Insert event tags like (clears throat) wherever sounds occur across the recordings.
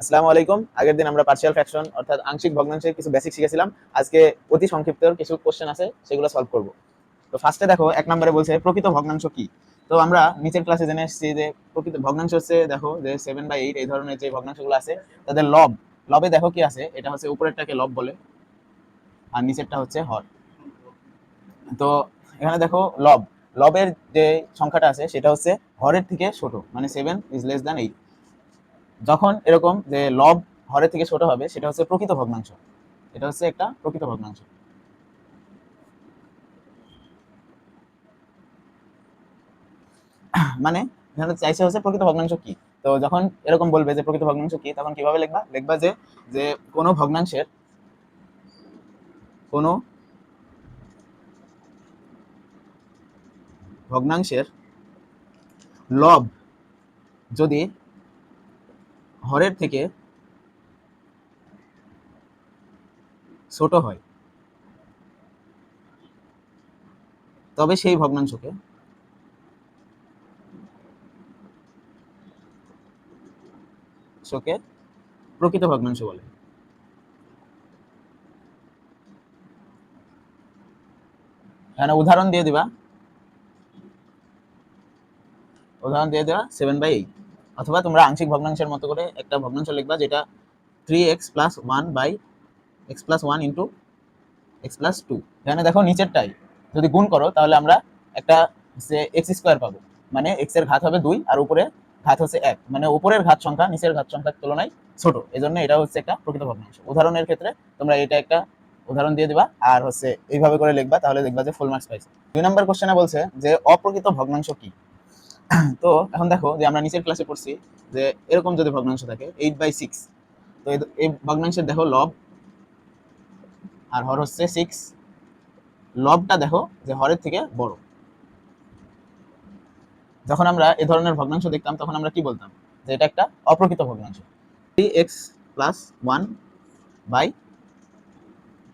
আসসালামু আলাইকুম। আগের দিন আমরা পার্শিয়াল ফ্র্যাকশন অর্থাৎ আংশিক ভগ্নাংশের কিছু বেসিক শিখেছিলাম। আজকে অতি সংক্ষিপ্ত কিছু কোশ্চেন আছে, সেগুলো সলভ করব। তো ফার্স্টে দেখো, এক নম্বরে বলছে, প্রকৃত ভগ্নাংশ কি? তো আমরা নিচের ক্লাসে জেনে এসেছি যে প্রকৃত ভগ্নাংশ হচ্ছে, দেখো, যে সেভেন বাই এইট এই ধরনের যে ভগ্নাংশগুলো আছে, তাদের লব লবে দেখো কি আছে, এটা হচ্ছে উপরেরটাকে লব বলে, আর নিচেরটা হচ্ছে হর। তো এখানে দেখো লব লবের যে সংখ্যাটা আছে, সেটা হচ্ছে হরের থেকে ছোট মানে seven is less than eight যখন এরকম যে লব হরের থেকে ছোট হবে, সেটা হচ্ছে প্রকৃত ভগ্নাংশ। এটা হচ্ছে একটা প্রকৃত ভগ্নাংশ। মানে এখানে চাইছে হচ্ছে প্রকৃত ভগ্নাংশ কি? তো যখন এরকম বলবে যে প্রকৃত ভগ্নাংশ কি, তখন কীভাবে লিখবা? লিখবা যে যে কোনো ভগ্নাংশের কোনো ভগ্নাংশের লব যদি হরের থেকে ছোট হয়। তবে সেই ভগ্নাংশকে শোকে প্রকৃত ভগ্নাংশ বলে। এখানে উদাহরণ দিয়ে দিবা। উদাহরণ দিয়ে দেওয়া সেভেন বাই এইট অথবা তোমরা আংশিক ভগ্নাংশের মতো করে একটা ভগ্নাংশ লিখবা যেটা three x plus one by x plus one into x plus two এখানে দেখো নিচেরটাই। যদি গুণ করো, তাহলে আমরা একটা যে এক্স স্কোয়ার পাবো। মানে এক্সের ঘাত হবে দুই আর উপরে ঘাত হচ্ছে এক। মানে উপরের ঘাত সংখ্যা নিচের ঘাত সংখ্যার তুলনায় ছোট। এই জন্য এটা হচ্ছে একটা প্রকৃত ভগ্নাংশ। উদাহরণের ক্ষেত্রে তোমরা এটা একটা উদাহরণ দিয়ে দিবা। আর হচ্ছে এইভাবে করে লিখবা, তাহলে দেখবা যে ফুল মার্কস পাইছে। দুই নম্বর কোশ্চেনে বলছে যে অপ্রকৃত ভগ্নাংশ কি? (clears throat) তো এখন দেখো যে আমরা নিচের ক্লাসে পড়ছি যে এরকম যদি ভগ্নাংশ থাকে এইট বাই সিক্স তো এই- ভগ্নাংশের দেখো লব, আর হর হচ্ছে সিক্স লবটা দেখো যে হরের থেকে বড়। যখন আমরা এ ধরনের ভগ্নাংশ দেখতাম, তখন আমরা কি বলতাম? যে এটা একটা অপ্রকৃত ভগ্নাংশ। Three x plus one by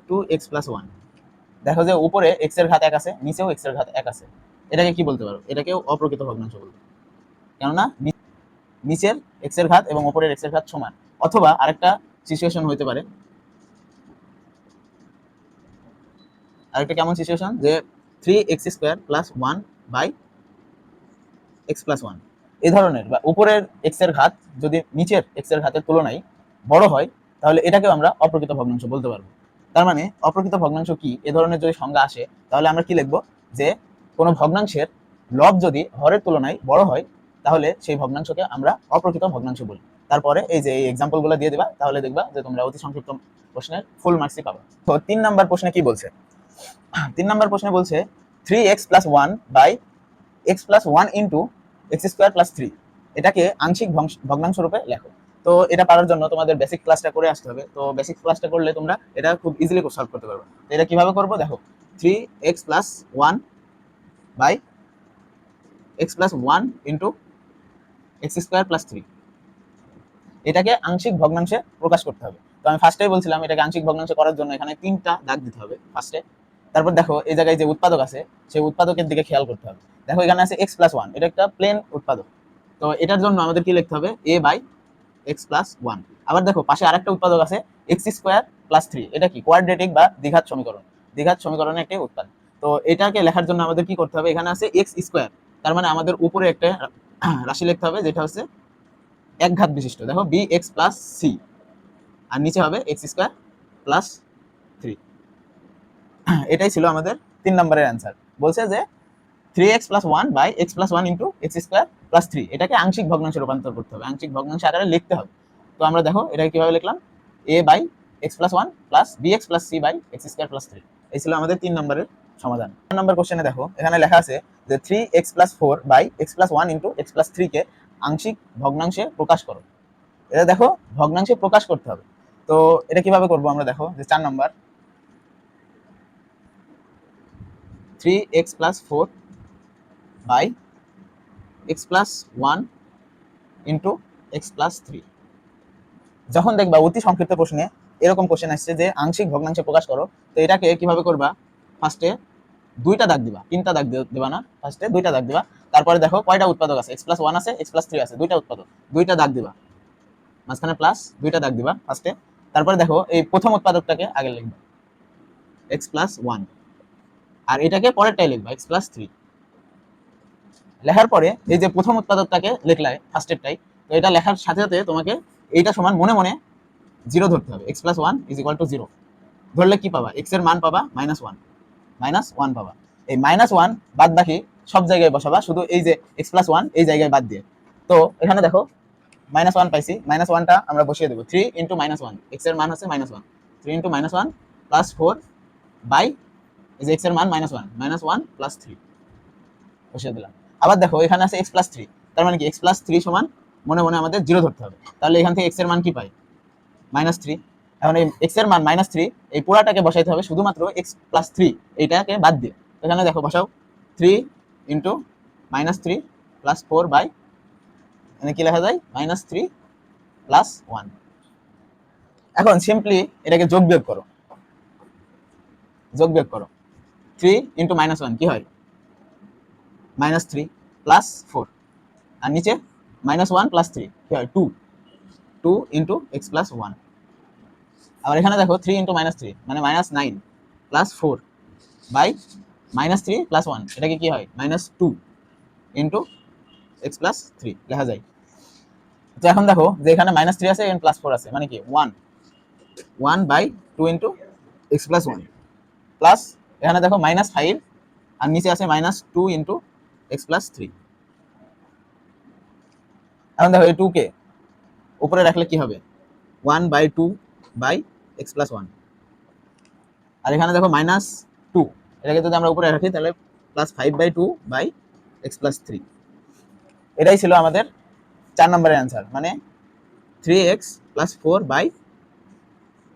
two x plus one দেখো যে উপরে এক্সের ঘাত এক আছে, নিচেও এক্সের ঘাত এক আছে। এটাকে কি বলতে পারো? এটাকেও অপ্রকৃত ভগ্নাংশ বলতে কেননা নিচের এক্সের ঘাত এবং উপরের এক্সের ঘাত সমান। অথবা আরেকটা সিচুয়েশন হইতে পারে। আরেকটা কেমন সিচুয়েশন যে three x square plus one by x plus one এই ধরনের বা উপরের এক্সের ঘাত যদি নিচের এক্সের ঘাতের তুলনায় বড় হয়, তাহলে এটাকেও আমরা অপ্রকৃত ভগ্নাংশ বলতে পারব। তার মানে অপ্রকৃত ভগ্নাংশ কি? এ ধরনের যদি সংজ্ঞা আসে, তাহলে আমরা কি লিখব? যে কোনো ভগ্নাংশের লব যদি হরের তুলনায় বড় হয়, তাহলে সেই ভগ্নাংশকে আমরা অপ্রকৃত ভগ্নাংশ বলি। তারপরে এই যে এই এক্সাম্পলগুলো দিয়ে দিবা, তাহলে দেখবা যে তোমরা অতি সংক্ষিপ্ত প্রশ্নের ফুল মার্কসই পাবা। তো তিন নাম্বার প্রশ্নে কি বলছে? তিন নাম্বার প্রশ্নে বলছে three x plus one by x plus one into x square plus three এটাকে আংশিক ভগ্নাংশ রূপে লেখো। তো এটা পারার জন্য তোমাদের বেসিক ক্লাসটা করে আসতে হবে। তো বেসিক ক্লাসটা করলে তোমরা এটা খুব ইজিলি সলভ করতে পারবে। এটা কীভাবে করব? দেখো three x plus one by x plus one into x square plus three এটাকে আংশিক ভগ্নাংশে প্রকাশ করতে হবে। তো আমি ফার্স্টেই বলছিলাম এটাকে আংশিক ভগ্নাংশে করার জন্য এখানে তিনটা দাগ দিতে হবে ফার্স্টে তারপর দেখো, এই জায়গায় যে উৎপাদক আছে, সেই উৎপাদকের দিকে খেয়াল করতে হবে। দেখো, এখানে আছে এক্স প্লাস ওয়ান এটা একটা প্লেন উৎপাদক। তো এটার জন্য আমাদের কি লিখতে হবে? A by x plus one আবার দেখো, পাশে আরেকটা উৎপাদক আছে এক্স স্কোয়ার প্লাস থ্রি এটা কি কোয়াড্রেটিক বা দ্বিঘাত সমীকরণ। দ্বিঘাত সমীকরণের একটি উৎপাদ তো এটাকে লেখার জন্য আমাদের কি করতে হবে? এখানে আছে এক্স স্কোয়ার তার মানে আমাদের উপরে একটা (clears throat) রাশি লিখতে হবে, যেটা হচ্ছে এক ঘাত বিশিষ্ট। দেখো বি এক্স প্লাস সি আর নিচে হবে এক্স স্কোয়ার প্লাস থ্রি এটাই ছিল আমাদের তিন নম্বরের অ্যান্সার বলছে যে three x plus one by x plus one into x square plus three এটাকে আংশিক ভগ্নাংশে রূপান্তর করতে হবে। আংশিক ভগ্নাংশ আকারে লিখতে হবে। তো আমরা দেখো এটাকে কীভাবে লিখলাম? A by x plus one plus b x plus c by x square plus three এই ছিল আমাদের তিন নম্বরের সমাধান। নম্বর কোশ্চেনে দেখো, এখানে লেখা আছে যে three x plus four by x plus one into x plus থ্রিকে আংশিক ভগ্নাংশে প্রকাশ করো। এটা দেখো, ভগ্নাংশে প্রকাশ করতে হবে। তো এটা কীভাবে করব আমরা দেখো, যে চার নম্বর three x plus four by x plus one into x plus three যখন দেখবা অতি সংক্ষিপ্ত প্রশ্নে এরকম কোশ্চেন আসছে যে আংশিক ভগ্নাংশে প্রকাশ করো, তো এটাকে কীভাবে করবা? ফার্স্টে দুইটা দাগ দিবা, তিনটা দাগ দিবা না ফার্স্টে দুইটা দাগ দিবা। তারপরে দেখো কয়টা উৎপাদক আছে? এক্স প্লাস ওয়ান আছে এক্স প্লাস থ্রি আছে, দুইটা উৎপাদক, দুইটা দাগ দিবা। মাঝখানে প্লাস দুইটা দাগ দিবা ফার্স্টে তারপরে দেখো এই প্রথম উৎপাদকটাকে আগে লিখবা। এক্স প্লাস ওয়ান আর এটাকে পরেরটাই লিখবা এক্স প্লাস থ্রি লেখার পরে এই যে প্রথম উৎপাদকটাকে লিখলাই ফার্স্টেরটাই তো এটা লেখার সাথে সাথে তোমাকে এইটা সমান মনে মনে জিরো ধরতে হবে। X plus one is equal to zero ধরলে কি পাবা? এক্সের মান পাবা মাইনাস ওয়ান মাইনাস ওয়ান পাবা। এই মাইনাস ওয়ান বাদ বাকি সব জায়গায় বসাবা, শুধু এই যে এক্স প্লাস ওয়ান এই জায়গায় বাদ দিয়ে। তো এখানে দেখো, মাইনাস ওয়ান পাইছি, মাইনাস ওয়ানটা আমরা বসিয়ে দেবো। থ্রি ইন্টু মাইনাস ওয়ান এক্সের মান হচ্ছে minus one three into minus one plus four by এই যে এক্সের মান minus one minus one plus three বসিয়ে দিলাম। আবার দেখো, এখানে আছে এক্স প্লাস থ্রি তার মানে কি? এক্স প্লাস থ্রি সমান মনে মনে আমাদের জিরো ধরতে হবে। তাহলে এখান থেকে এক্সের মান কি পাই? মাইনাস থ্রি এখন এই এক্সের মান মাইনাস থ্রি এই পুরাটাকে বসাইতে হবে শুধুমাত্র এক্স প্লাস থ্রি এইটাকে বাদ দিয়ে। এখানে দেখো, বসাও। Three into minus three plus four by এখানে কি লেখা যায়? মাইনাস থ্রি প্লাস ওয়ান এখন সিম্পলি এটাকে যোগ বিয়োগ করো। যোগ বিয়োগ করো। থ্রি ইন্টু মাইনাস ওয়ান কি হয়? মাইনাস থ্রি প্লাস ফোর আর নিচে মাইনাস ওয়ান প্লাস থ্রি কি হয়? Two two into x plus one আবার এখানে দেখো থ্রি ইন্টু মাইনাস থ্রি মানে minus nine plus four by minus three plus one এটাকে কি হয়? Minus two into x plus three লেখা যায়। তো এখন দেখো যে এখানে মাইনাস থ্রি আছে প্লাস ফোর আছে মানে কি? One one by two into x plus one plus এখানে দেখো মাইনাস ফাইভ আর নিচে আছে minus two into x plus three এখন দেখো এই টু কে উপরে রাখলে কি হবে? ওয়ান বাই টু বাই আর এখানে দেখো মাইনাস টু এটাকে যদি আমরা উপরে রাখি, তাহলে plus five by two by x plus three এটাই ছিল আমাদের চার নম্বরের অ্যান্সার মানে three x plus four by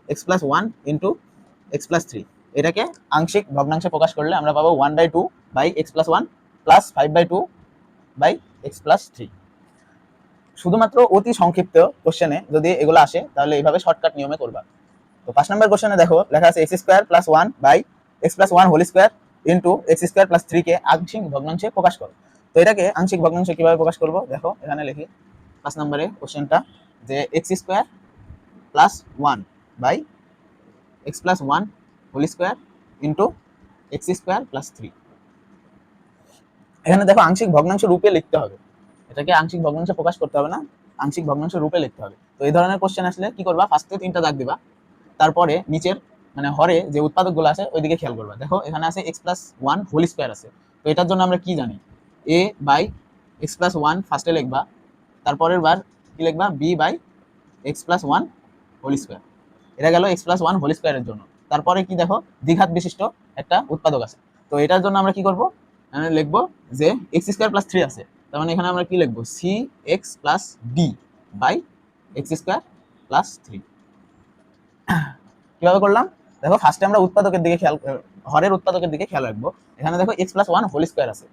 x plus one into x plus three এটাকে আংশিক ভগ্নাংশে প্রকাশ করলে আমরা পাবো one by two by x plus one plus five by two by x plus three শুধুমাত্র অতি সংক্ষিপ্ত কোশ্চেনে যদি এগুলো আসে, তাহলে এইভাবে শর্টকাট নিয়মে করবা। তো পাঁচ নম্বর কোশ্চেনে দেখো, লেখা আছে x square plus one by x plus one whole square into x square plus থ্রিকে আংশিক ভগ্নাংশে প্রকাশ করো। তো এটাকে আংশিক ভগ্নাংশে কীভাবে প্রকাশ করব? দেখো, এখানে লিখি পাঁচ নম্বরে কোশ্চেনটা যে x square plus one by x plus one whole square into x square plus three এখানে দেখো, আংশিক ভগ্নাংশ রূপে লিখতে হবে। এটাকে আংশিক ভগ্নাংশে প্রকাশ করতে হবে না, আংশিক ভগ্নাংশ রূপে লিখতে হবে। তো এই ধরনের কোশ্চেন আসলে কি করবা? ফার্স্টে তিনটা দাগ দিবা। তারপরে নিচের মানে হরে যে উৎপাদকগুলো আছে, ওইদিকে খেয়াল করবা। দেখো, এখানে আছে x plus one whole square আছে। তো এটার জন্য আমরা কি জানি? A by x plus one ফার্স্টে লিখবা, তারপরের বার কি লিখবা? B by x plus one whole square এটা গেল এক্স প্লাস ওয়ান হোল স্কোয়ারের জন্য। তারপরে কি দেখো? দ্বিঘাত বিশিষ্ট একটা উৎপাদক আছে। তো এটার জন্য আমরা কি করব? এখানে লিখব যে এক্স স্কোয়ার প্লাস থ্রি আছে। তার মানে এখানে আমরা কি লিখব? C x plus D by x square plus three কীভাবে করলাম? দেখো ফার্স্টে আমরা উৎপাদকের দিকে খেয়াল হরের উৎপাদকের দিকে খেয়াল রাখব। এখানে দেখো x plus one whole square আছে।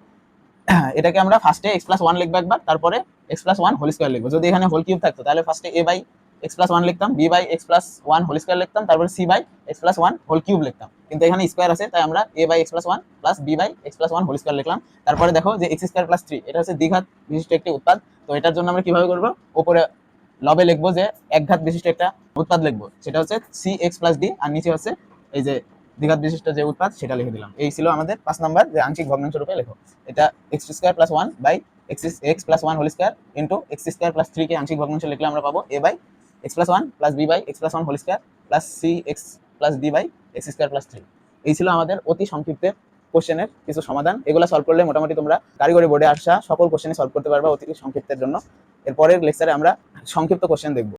(clears throat) এটাকে আমরা ফার্স্টে এক্স প্লাস ওয়ান লিখব একবার, তারপরে x plus one whole square লিখব। যদি এখানে হোল কিউব থাকতো, তাহলে ফার্স্টে A by x plus one লিখতাম B by x plus one whole square লিখতাম, তারপরে C by x plus one whole cube লিখতাম। কিন্তু এখানে স্কোয়ার আছে, তাই আমরা A by x plus one plus B by x plus one whole square লিখলাম। তারপরে দেখো যে এক্স স্কোয়ার প্লাস থ্রি এটা হচ্ছে দ্বিঘাত বিশিষ্ট একটি উৎপাদ। তো এটার জন্য আমরা কীভাবে করব? উপরে লবে লিখব যে একঘাত বিশিষ্ট একটা উৎপাদ লিখব। সেটা হচ্ছে সি এক্স প্লাস ডি আর নিচে হচ্ছে এই যে দ্বিঘাত বিশিষ্ট যে উৎপাদ, সেটা লিখে দিলাম। এই ছিল আমাদের পাঁচ নাম্বার যে আংশিক ভগ্নাংশ রূপে লেখো। এটা x square plus one by x x plus one whole square into x square plus three কে আংশিক ভগ্নাংশ লিখলে আমরা পাবো A by x plus one plus B by x plus one whole square plus C x plus D by x square plus three এই ছিল আমাদের অতি সংক্ষিপ্তে কোশ্চেনের কিছু সমাধান। এগুলো সলভ করলে মোটামুটি তোমরা কারিগরি বোর্ডে আসা সকল কোশ্চেনে সলভ করতে পারবা অতি সংক্ষিপ্তের জন্য। এরপরের লেকচারে আমরা সংক্ষিপ্ত কোশ্চেন দেখব।